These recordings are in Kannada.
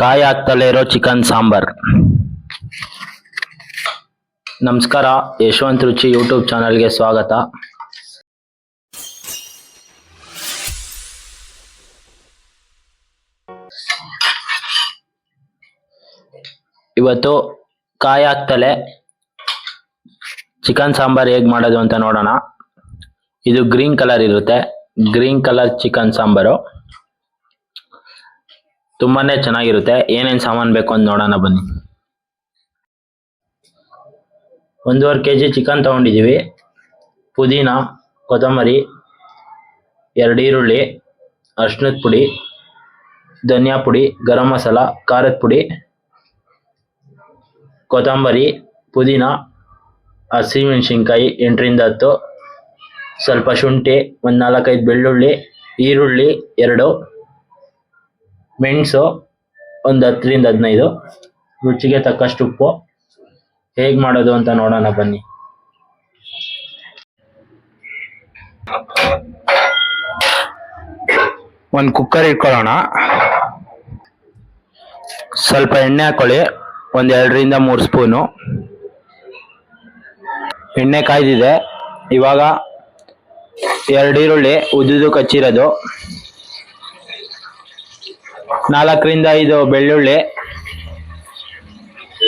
ಕಾಯಿ ಹಾಕ್ತಲೇ ಇರೋ ಚಿಕನ್ ಸಾಂಬಾರ್. ನಮಸ್ಕಾರ, ಯಶವಂತ್ ರುಚಿ ಯೂಟ್ಯೂಬ್ ಚಾನಲ್ಗೆ ಸ್ವಾಗತ. ಇವತ್ತು ಕಾಯಿ ಆಗ್ತಲೇ ಚಿಕನ್ ಸಾಂಬಾರ್ ಹೇಗೆ ಮಾಡೋದು ಅಂತ ನೋಡೋಣ. ಇದು ಗ್ರೀನ್ ಕಲರ್ ಇರುತ್ತೆ. Green colour chicken sambar. ತುಂಬಾನೇ ಚೆನ್ನಾಗಿರುತ್ತೆ. ಏನೇನು ಸಾಮಾನು ಬೇಕು ಅಂತ ನೋಡೋಣ ಬನ್ನಿ. ಒಂದೂವರೆ ಕೆ ಜಿ ಚಿಕನ್ ತಗೊಂಡಿದೀವಿ ಪುದೀನ, ಕೊತ್ತಂಬರಿ, ಎರಡು ಈರುಳ್ಳಿ ಅರ್ಶಿನದ ಪುಡಿ, ಧನಿಯಾ ಪುಡಿ, ಗರಂ ಮಸಾಲ, ಖಾರದ ಪುಡಿ, ಕೊತ್ತಂಬರಿ, ಪುದೀನ, ಹಸಿಮೆಣಸಿನ್ಕಾಯಿ ಎಂಟರಿಂದ ಹತ್ತು, ಸ್ವಲ್ಪ ಶುಂಠಿ, ಒಂದು ನಾಲ್ಕೈದು ಬೆಳ್ಳುಳ್ಳಿ, ಈರುಳ್ಳಿ, ಎರಡು ಮೆಣಸು ಒಂದು ಹತ್ತರಿಂದ ಹದಿನೈದು. ರುಚಿಗೆ ತಕ್ಕಷ್ಟು ಉಪ್ಪು. ಹೇಗೆ ಮಾಡೋದು ಅಂತ ನೋಡೋಣ ಬನ್ನಿ. ಒಂದು ಕುಕ್ಕರ್ ಇಟ್ಕೊಳ್ಳೋಣ. ಸ್ವಲ್ಪ ಎಣ್ಣೆ ಹಾಕೊಳ್ಳಿ. ಒಂದು ಎರಡರಿಂದ ಮೂರು ಸ್ಪೂನು. ಎಣ್ಣೆ ಕಾಯ್ದಿದೆ. ಇವಾಗ ಎರಡು ಈರುಳ್ಳಿ ಉದ್ದುದು ಕಚ್ಚಿರೋದು. ನಾಲ್ಕರಿಂದ ಐದು ಬೆಳ್ಳುಳ್ಳಿ,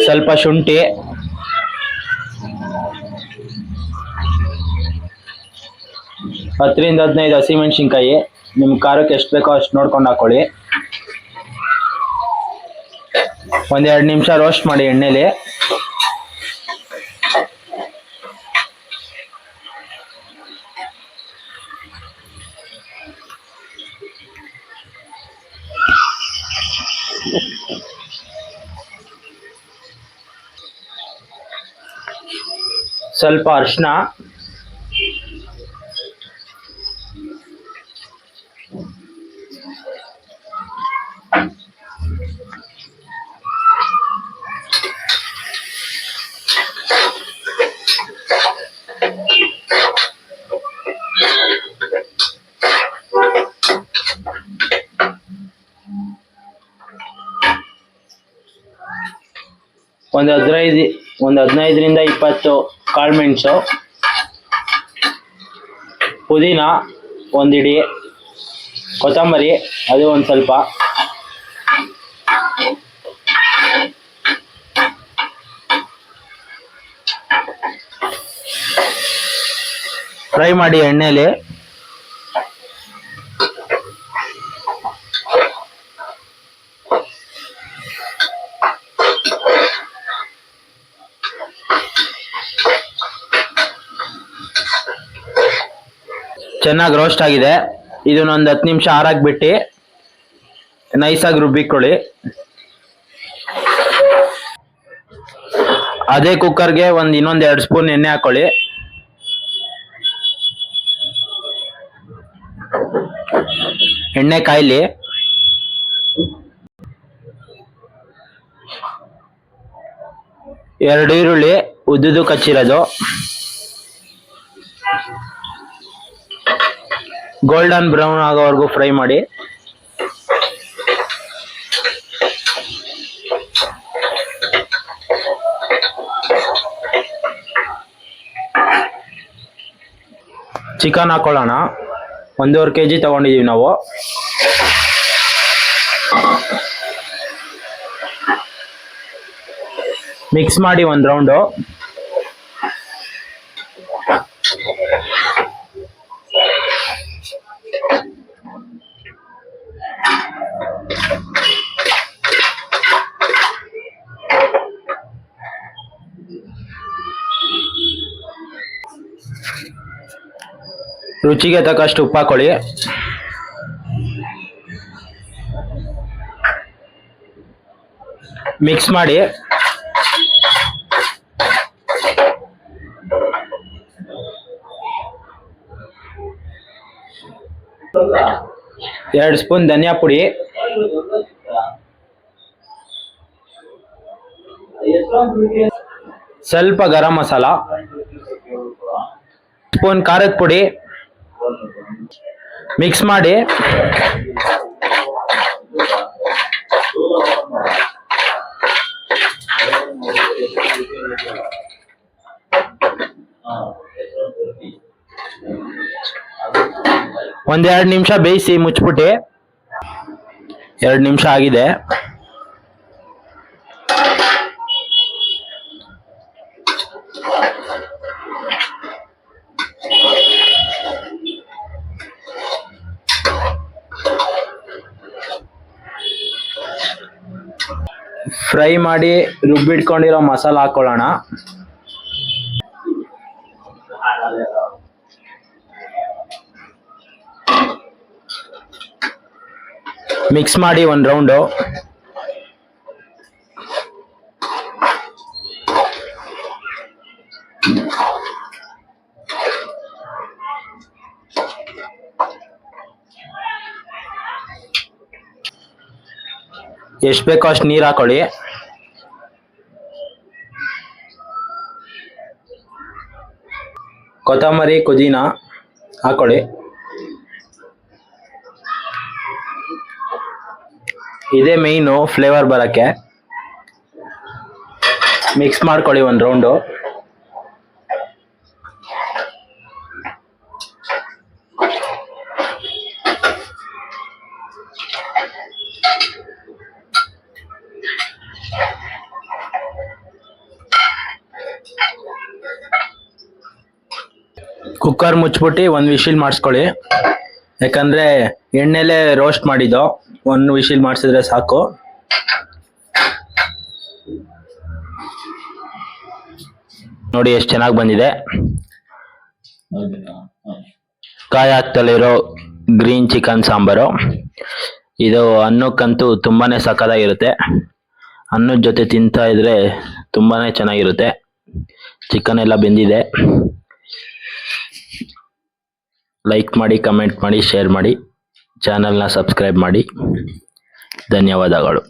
ಸ್ವಲ್ಪ ಶುಂಠಿ, ಹತ್ತರಿಂದ ಹದಿನೈದು ಹಸಿಮೆಣಸಿನ್ಕಾಯಿ. ನಿಮ್ಮ ಖಾರಕ್ಕೆ ಎಷ್ಟು ಬೇಕೋ ಅಷ್ಟು ನೋಡ್ಕೊಂಡು ಹಾಕೊಳ್ಳಿ. ಒಂದೆರಡು ನಿಮಿಷ ರೋಸ್ಟ್ ಮಾಡಿ ಎಣ್ಣೆಲಿ. ಸ್ವಲ್ಪ ಅರಿಶಿನ ಒಂದು ಹದಿನೈದು ಒಂದು ಹದಿನೈದರಿಂದ ಇಪ್ಪತ್ತು. ಕಾಳುಮೆಣಸು ಪುದೀನ ಒಂದಿಡಿ ಕೊತ್ತಂಬರಿ ಅದು ಒಂದು ಸ್ವಲ್ಪ. ಫ್ರೈ ಮಾಡಿ ಎಣ್ಣೆಲಿ ಚೆನ್ನಾಗಿ ರೋಸ್ಟ್ ಆಗಿದೆ. ಇದನ್ನೊಂದು ಹತ್ತು ನಿಮಿಷ ಆರಾಕ್ ಬಿಟ್ಟು ನೈಸಾಗಿ ರುಬ್ಬಿಕೊಳ್ಳಿ. ಅದೇ ಕುಕ್ಕರ್ಗೆ ಒಂದು ಇನ್ನೊಂದು ಎರಡು ಸ್ಪೂನ್ ಎಣ್ಣೆ ಹಾಕೊಳ್ಳಿ. ಎಣ್ಣೆ ಕಾಯಿಲಿ. ಎರಡು ಈರುಳ್ಳಿ ಉದ್ದುದು ಕಚ್ಚಿರೋದು. ಗೋಲ್ಡನ್ ಬ್ರೌನ್ ಆಗೋವರೆಗೂ ಫ್ರೈ ಮಾಡಿ. ಚಿಕನ್ ಹಾಕೊಳ್ಳೋಣ. ಒಂದೂವರೆ ಕೆ ಜಿ ತಗೊಂಡಿದ್ದೀವಿ ನಾವು. ಮಿಕ್ಸ್ ಮಾಡಿ ಒಂದು ರೌಂಡು ರುಚಿಗೆ ತಕ್ಕಷ್ಟು ಉಪ್ಪು ಹಾಕೊಳ್ಳಿ. ಮಿಕ್ಸ್ ಮಾಡಿ. ಎರಡು ಸ್ಪೂನ್ ಧನಿಯಾ ಪುಡಿ. ಸ್ವಲ್ಪ ಗರಂ ಮಸಾಲ. ಸ್ಪೂನ್ ಖಾರದ ಪುಡಿ ಮಿಕ್ಸ್ ಮಾಡಿ. ಒಂದೆರಡು ನಿಮಿಷ ಬೇಯಿಸಿ ಮುಚ್ಚಿಬಿಟ್ಟು. ಎರಡು ನಿಮಿಷ ಆಗಿದೆ. ಫ್ರೈ ಮಾಡಿ ರುಬ್ಬಿಟ್ಕೊಂಡಿರೋ ಮಸಾಲ ಹಾಕೊಳ್ಳೋಣ. ಮಿಕ್ಸ್ ಮಾಡಿ ಒಂದು ರೌಂಡು. ಎಷ್ಟು ಬೇಕೋ ಅಷ್ಟು ನೀರು ಹಾಕೊಳ್ಳಿ. ಕೊತ್ತಂಬರಿ ಕುದೀನ ಹಾಕೊಳ್ಳಿ. ಇದೇ ಮೇಯ್ನು ಫ್ಲೇವರ್ ಬರೋಕ್ಕೆ. ಮಿಕ್ಸ್ ಮಾಡ್ಕೊಳ್ಳಿ ಒಂದು ರೌಂಡು ಕುಕ್ಕರ್ ಮುಚ್ಬಿಟ್ಟು ಒಂದು ವಿಶಿಲ್ ಮಾಡಿಸ್ಕೊಳ್ಳಿ. ಯಾಕಂದ್ರೆ ಎಣ್ಣೆಲೆ ರೋಸ್ಟ್ ಮಾಡಿದ್ದು. ಒಂದು ವಿಶಿಲ್ ಮಾಡಿಸಿದ್ರೆ ಸಾಕು. ನೋಡಿ ಎಷ್ಟು ಚೆನ್ನಾಗಿ ಬಂದಿದೆ. ಕಾಯಿ ಹಾಕ್ತಲ್ಲಿರೋ ಗ್ರೀನ್ ಚಿಕನ್ ಸಾಂಬಾರು. ಇದು ಅನ್ನಕ್ಕಂತೂ ತುಂಬಾನೇ ಸಕ್ಕತ್ತಾಗಿರುತ್ತೆ ಅನ್ನದ ಜೊತೆ ತಿಂತಾ ಇದ್ರೆ ತುಂಬಾನೇ ಚೆನ್ನಾಗಿರುತ್ತೆ. ಚಿಕನ್ ಎಲ್ಲ ಬೆಂದಿದೆ. ಲೈಕ್ ಮಾಡಿ ಕಮೆಂಟ್ ಮಾಡಿ ಶೇರ್ ಮಾಡಿ. ಚಾನಲ್ನ ಸಬ್ಸ್ಕ್ರೈಬ್ ಮಾಡಿ. ಧನ್ಯವಾದಗಳು.